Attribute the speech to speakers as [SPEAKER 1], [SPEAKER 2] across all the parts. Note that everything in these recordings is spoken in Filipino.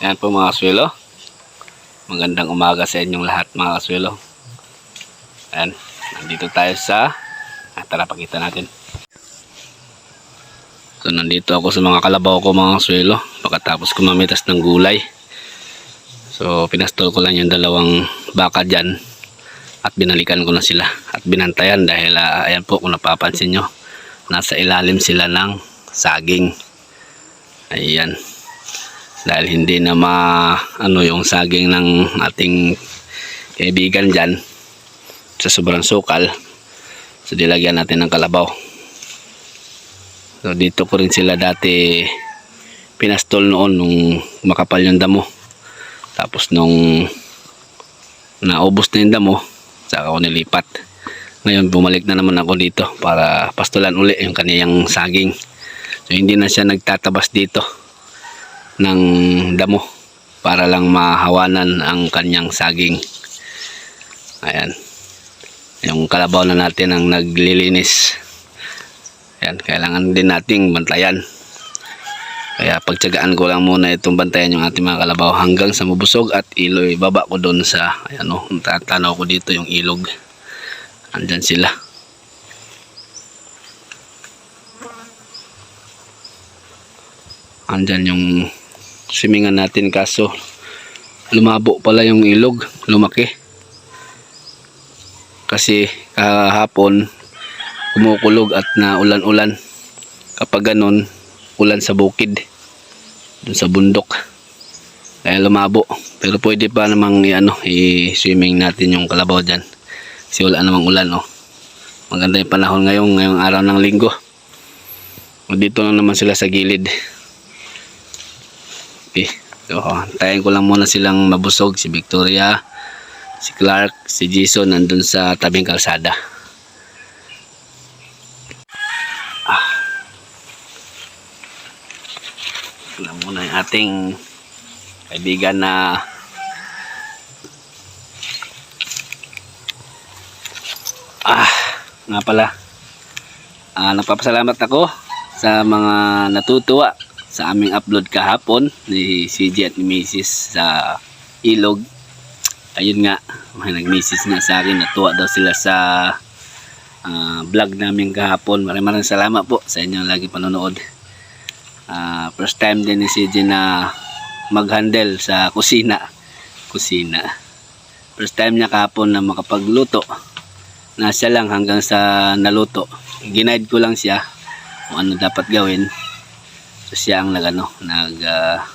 [SPEAKER 1] Yan po mga kaswelo. Magandang umaga sa inyong lahat mga kaswelo. Ayan, nandito tayo sa... Ah, tara, pakita natin. So, nandito ako sa mga kalabaw ko mga kaswelo. Pagkatapos kumamitas ng gulay. So, pinastol ko lang yung dalawang baka dyan. At binalikan ko na sila. At binantayan dahil ah, ayan po kung napapansin nyo. Nasa ilalim sila ng saging. Ayan dahil hindi na ma ano yung saging ng ating kaibigan dyan sa sobrang sukal. So dilagyan natin ng kalabaw. So dito ko rin sila dati pinastol noon nung makapal yung damo. Tapos nung naubos na yung damo saka ko nilipat. Ngayon bumalik na naman ako dito para pastulan uli yung kaniyang saging. So hindi na siya nagtatabas dito ng damo para lang mahawanan ang kanyang saging. Ayan. Yung kalabaw na natin ang naglilinis. Ayan, kailangan din nating bantayan. Kaya pagtyagaan ko lang muna itong bantayan yung ating mga kalabaw hanggang sa mabusog at iloy. Baba ko doon sa, ayan o, tatanaw ko dito yung ilog. Andyan sila. Andyan yung simingan natin kaso lumabo pala yung ilog lumaki. Kasi kahapon kumukulog at na ulan-ulan kapag ganun ulan sa bukid dun sa bundok. Kaya lumabo. Pero pwede pa namang i-ano i-swimming natin yung kalabaw dyan. Kasi wala namang ulan oh. maganda yung panahon ngayon ngayong araw ng linggo. Dito lang naman sila sa gilid Okay. So, tayin ko lang muna silang mabusog. Si Victoria, si Clark, si Jason nandun sa tabing kalsada. Ah. Na muna yung ating kaibigan na Ah, nga pala. Ah, nagpapasalamat ako sa mga natutuwa sa aming upload kahapon ni CJ at ni Mrs. sa ilog. Ayun nga nag-message nga sa akin. Natuwa daw sila sa ah, vlog namin kahapon. Maraming maraming salamat po sa inyong lagi panonood. Ah, first time din ni CJ na mag-handle sa kusina. Kusina. First time niya kahapon na makapagluto. Na siya lang hanggang sa naluto. Ginaid ko lang siya kung ano dapat gawin So siya ang nagano, nag ah,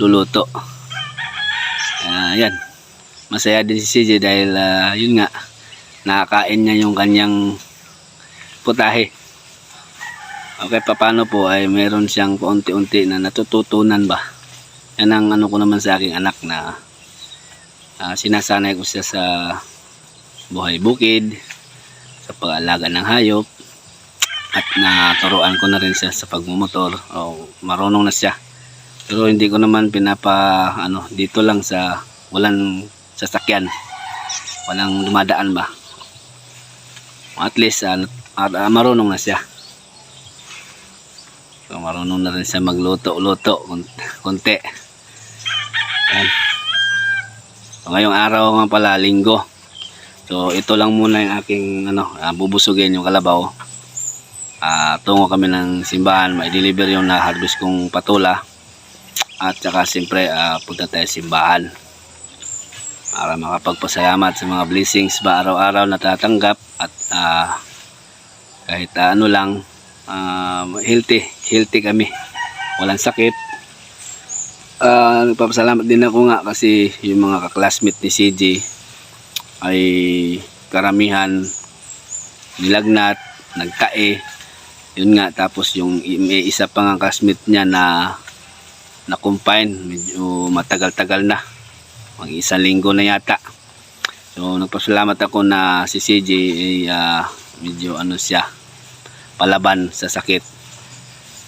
[SPEAKER 1] luluto. Yan. Masaya din si CJ dahil ah, yun nga nakakain niya yung kanyang putahe. Okay, paano po ay meron siyang paunti-unti na natututunan ba. Yan ang ano ko naman sa aking anak na ah, sinasanay ko siya sa buhay bukid, sa pag-alaga ng hayop, at naturuan ko na rin siya sa pagmumotor. O marunong na siya. Pero hindi ko naman pinapa ano dito lang sa walang sasakyan. Walang dumadaan ba? At least uh, marunong na siya. So, marunong na rin siya magluto luto konti. Ayan. so, ngayong araw nga pala linggo. So ito lang muna yung aking ano uh, bubusugin yung kalabaw Ah, tungo kami ng simbahan, may deliver yung na-harvest kong patula. At saka siyempre, ah, punta tayo simbahan. Para makapagpasalamat sa mga blessings ba araw-araw natatanggap at ah, kahit ah, ano lang, ah, healthy, healthy kami. Walang sakit. Ah, nagpapasalamat din ako nga kasi yung mga kaklasmate ni CJ ay karamihan nilagnat, nagkae, yun nga tapos yung may isa pa nga classmate niya na na confine medyo matagal-tagal na. Mag isang linggo na yata. So nagpasalamat ako na si CJ ay ah, medyo ano siya palaban sa sakit.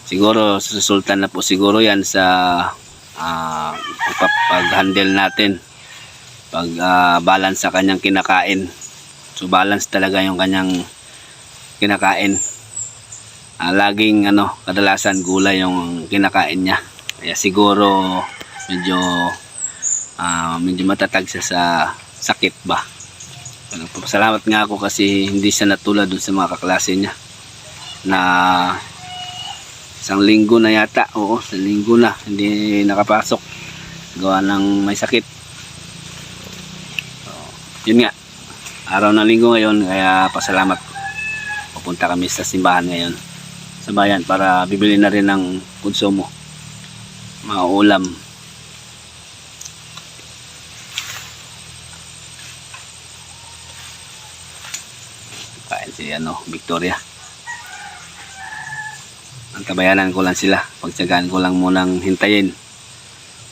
[SPEAKER 1] Siguro susultan na po siguro yan sa ah, pag-handle natin. Pag ah, balance sa kanyang kinakain. So balance talaga yung kanyang kinakain Ah, laging ano kadalasan gulay yung kinakain niya. Kaya siguro medyo ah, medyo matatag siya sa sakit ba. Nagpapasalamat nga ako kasi hindi siya natulad dun sa mga kaklase niya. Na isang linggo na yata oo isang linggo na hindi nakapasok. Gawa ng may sakit. So, yun nga araw ng linggo ngayon kaya pasalamat. Pupunta kami sa simbahan ngayon sa bayan para bibili na rin ng konsumo. Mga ulam. Kain si ano Victoria. Ang tabayanan ko lang sila. Pagtsagaan ko lang munang hintayin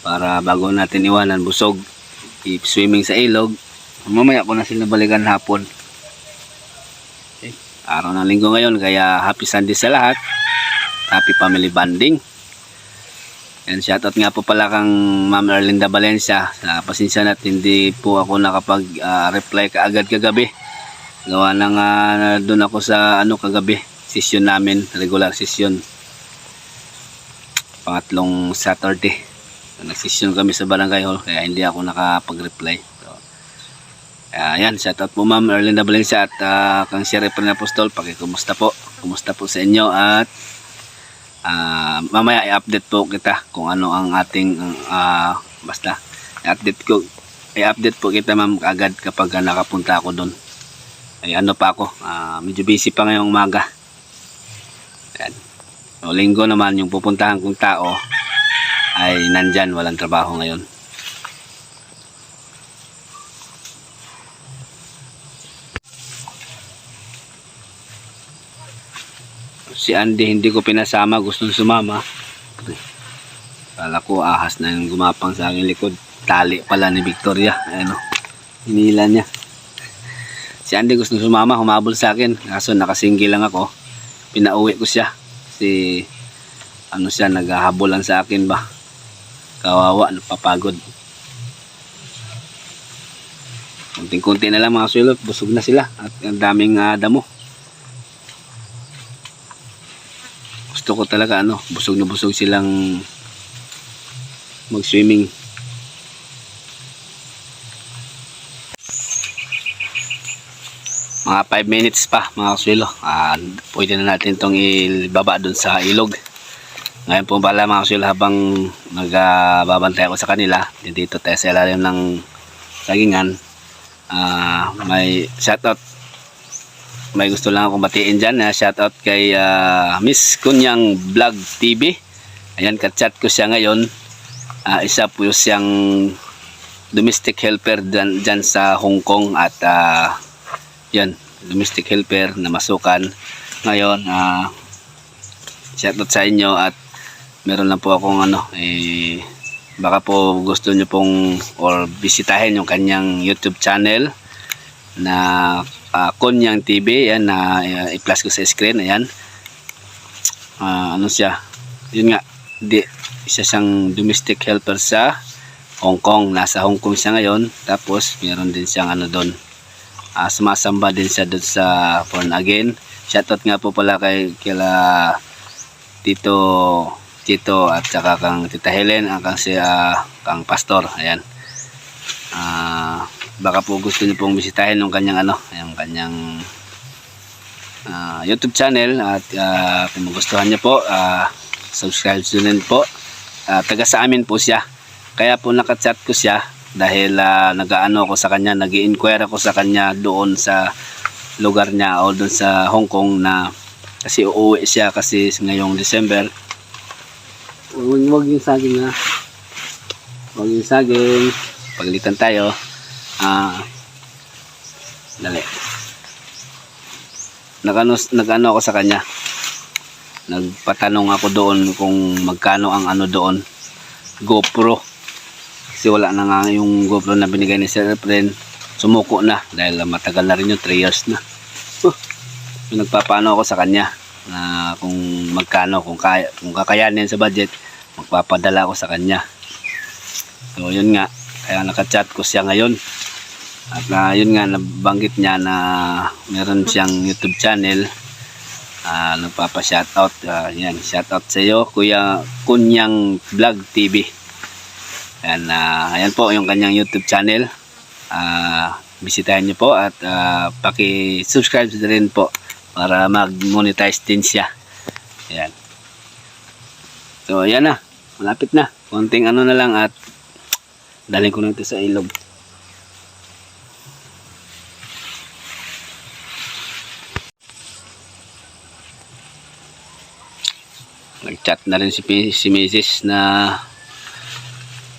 [SPEAKER 1] para bago natin iwanan busog keep swimming sa ilog. Mamaya ko na sila balikan hapon. Araw ng linggo ngayon kaya happy Sunday sa lahat. Happy family bonding. And shoutout nga po pala kang Ma'am Erlinda Valencia. Sa pasensya na hindi po ako nakapag ah, reply kaagad kagabi. Gawa ng uh, doon ako sa ano kagabi session namin regular session. Pangatlong Saturday. Nagsession kami sa barangay hall kaya hindi ako nakapag-reply. so, ayan shoutout po ma'am Erlinda Valencia at uh, kang Sheriff Ren Apostol pakikumusta po kumusta po sa inyo at ah, mamaya i-update po kita kung ano ang ating ah, basta i-update ko i-update po kita ma'am agad kapag nakapunta ako doon ay ano pa ako, ah, medyo busy pa ngayong umaga. Ayan. So, linggo naman yung pupuntahan kong tao ay nandyan, walang trabaho ngayon. Si Andy hindi ko pinasama, gustong sumama. Kala ko ahas na yung gumapang sa aking likod. Tali pala ni Victoria. Ano, hinila niya. Si Andy gusto sumama, humabol sa akin. Kaso nakasinggi lang ako. Pinauwi ko siya. Si ano siya, naghahabolan sa akin ba. Kawawa, napapagod. Kunting-kunti na lang mga sulot, busog na sila. At ang daming ah, damo. Ko talaga ano, busog na busog silang mag-swimming. mga 5 minutes pa mga kaswilo. Ah, pwede na natin itong ibaba dun sa ilog. Ngayon po pala mga kaswilo habang nagbabantay ako sa kanila dito tayo sa ilalim ng sagingan. Ah, may shoutout may gusto lang akong batiin dyan uh, shoutout kay ah, Miss Kunyang Vlog TV ayan kachat ko siya ngayon. Ah, isa po siyang domestic helper dyan, dyan sa Hong Kong at ah, yan, domestic helper na masukan. Ngayon, ah shoutout sa inyo at meron lang po akong ano, eh, baka po gusto nyo pong or bisitahin yung kanyang YouTube channel na ah, Konyang TV. Yan, na uh, i-plus ko sa screen. Ayan. Ah, ano siya? Yun nga, di, isa siyang domestic helper sa Hong Kong. Nasa Hong Kong siya ngayon. Tapos, meron din siyang ano doon, Ah, sumasamba din siya doon sa Born Again. Shoutout nga po pala kay kila Tito Tito at saka kang Tita Helen ang kang si ah, kang pastor. Ayan. Ah, baka po gusto niyo pong bisitahin yung kanyang ano, yung kanyang ah, YouTube channel at ah, kung magustuhan niyo po, ah, subscribe din po. Ah, taga sa amin po siya. Kaya po nakachat ko siya dahil ah, nag-ano ako sa kanya, nag inquire ako sa kanya doon sa lugar niya o doon sa Hong Kong na kasi uuwi siya kasi ngayong December. Huwag, yung saging ha. Huwag yung saging. Paglitan tayo. Ah, dali. Nagano, nagano ako sa kanya. Nagpatanong ako doon kung magkano ang ano doon. GoPro kasi wala na nga yung GoPro na binigay ni Sir Efren sumuko na dahil matagal na rin yung 3 years na huh. nagpapano ako sa kanya na kung magkano kung kaya kung kakayanin sa budget magpapadala ako sa kanya so yun nga kaya nakachat ko siya ngayon at na yun nga nabanggit niya na meron siyang YouTube channel uh, nagpapa shoutout uh, yan shoutout sa iyo kuya Kunyang Vlog TV Ayan, ah, ayan po yung kanyang YouTube channel. Ah, bisitahin niyo po at ah, paki-subscribe rin po para mag-monetize din siya. Ayan. So, ayan na. Malapit na. Konting ano na lang at dalhin ko na ito sa ilog. Nag-chat na rin si, si Mrs. na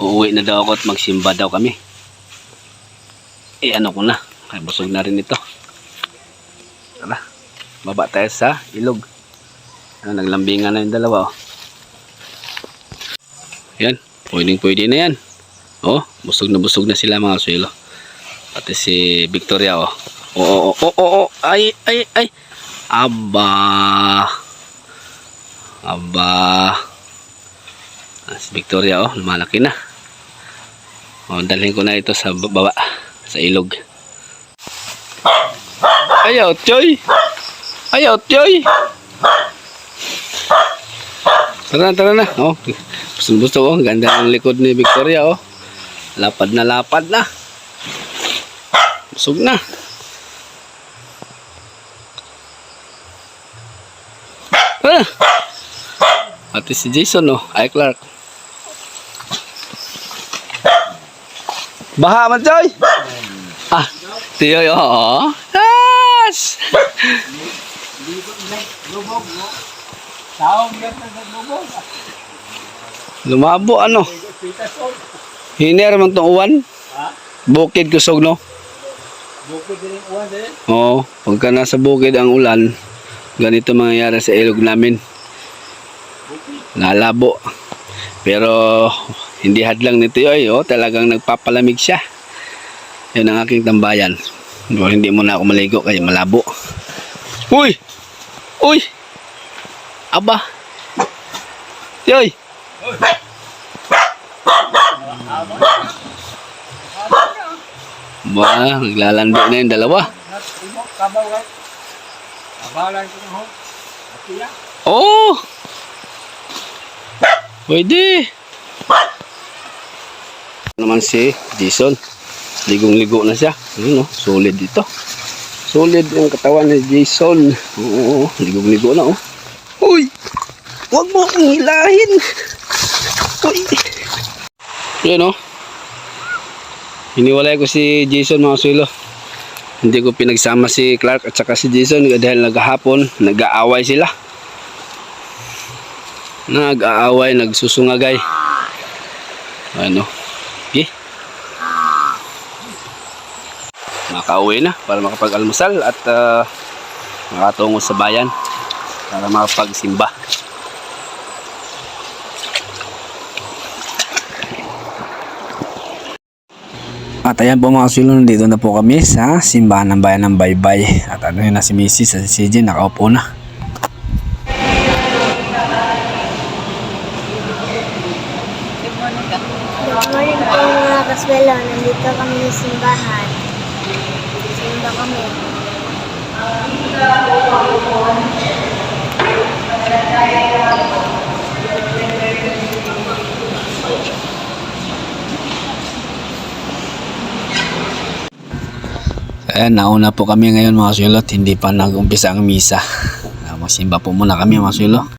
[SPEAKER 1] uuwi na daw ako at magsimba daw kami. Eh ano ko na. Ay busog na rin ito. Tara. Baba tayo sa ilog. Ah, naglambingan na yung dalawa oh. Yan. Pwedeng pwede na yan. Oh, busog na busog na sila mga suelo. Pati si Victoria oh. Oo, oo, oo, oo, oo. Ay, ay, ay. Aba. Aba. Ah, si Victoria oh, lumalaki na. Oh, dalhin ko na ito sa baba, sa ilog. Ayaw, Choy. Ayaw, Choy. Tara na, tara na. Oh, gusto oh, ganda ng likod ni Victoria oh. Lapad na lapad na. Busog na. Ate si Jason oh, ay Clark. Baha man Joy. Ah, tiyo yo. Oh. Yes. Lumabo ano? Hiner man tong uwan. Bukid kusog no. Oo, pagka nasa bukid ang ulan, ganito mangyayari sa ilog namin. Lalabo. Pero hindi hadlang nito yoy, oh, talagang nagpapalamig siya. Yan ang aking tambayan. Pero hindi muna ako maligo kasi malabo. Uy! Uy! Aba! Yoy! Ba, naglalandi na yung dalawa. Oh! Pwede. Naman si Jason. Ligong-ligo na siya. Ano no? Solid dito. Solid yung katawan ni Jason. Oo, ligong-ligo na oh. Uy! Huwag mo akong hilahin. Uy! Yan oh. Hiniwalay ko si Jason mga sulo. Hindi ko pinagsama si Clark at saka si Jason dahil naghahapon, nag-aaway sila. Nag-aaway, nagsusungagay. Ano? Okay. Makauwi na para makapag-almusal at uh, makatungo sa bayan para makapagsimba. At ayan po mga silo, nandito na po kami sa simbahan ng bayan ng Baybay. At ano yun na si Mrs. at si CJ, nakaupo na.
[SPEAKER 2] Good morning po mga kaswelo. Nandito kami sa simbahan. Simba kami.
[SPEAKER 1] Ayan, nauna po kami ngayon mga sulot. Hindi pa nag-umpisa ang misa. Ah, Magsimba po muna kami mga sulot.